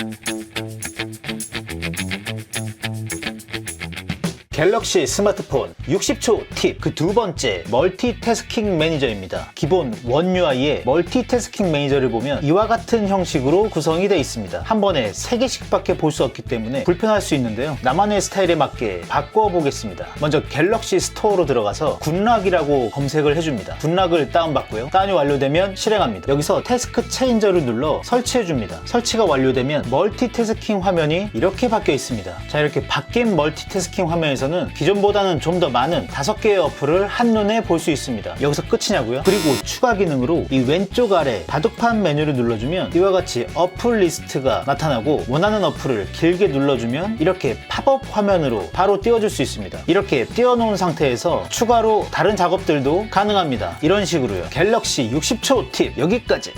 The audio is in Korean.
Thank you. 갤럭시 스마트폰 60초 팁 그 두 번째 멀티태스킹 매니저입니다. 기본 원 UI의 멀티태스킹 매니저를 보면 이와 같은 형식으로 구성이 되어 있습니다. 한 번에 3개씩밖에 볼 수 없기 때문에 불편할 수 있는데요. 나만의 스타일에 맞게 바꿔보겠습니다. 먼저 갤럭시 스토어로 들어가서 굿락이라고 검색을 해줍니다. 굿락을 다운받고요. 다운이 완료되면 실행합니다. 여기서 태스크 체인저를 눌러 설치해줍니다. 설치가 완료되면 멀티태스킹 화면이 이렇게 바뀌어 있습니다. 자 이렇게 바뀐 멀티태스킹 화면에서 는 기존보다는 좀 더 많은 다섯 개의 어플을 한눈에 볼 수 있습니다. 여기서 끝이냐고요? 그리고 추가 기능으로 이 왼쪽 아래 바둑판 메뉴를 눌러주면 이와 같이 어플 리스트가 나타나고 원하는 어플을 길게 눌러주면 이렇게 팝업 화면으로 바로 띄워줄 수 있습니다. 이렇게 띄워놓은 상태에서 추가로 다른 작업들도 가능합니다. 이런 식으로요. 갤럭시 60초 팁 여기까지.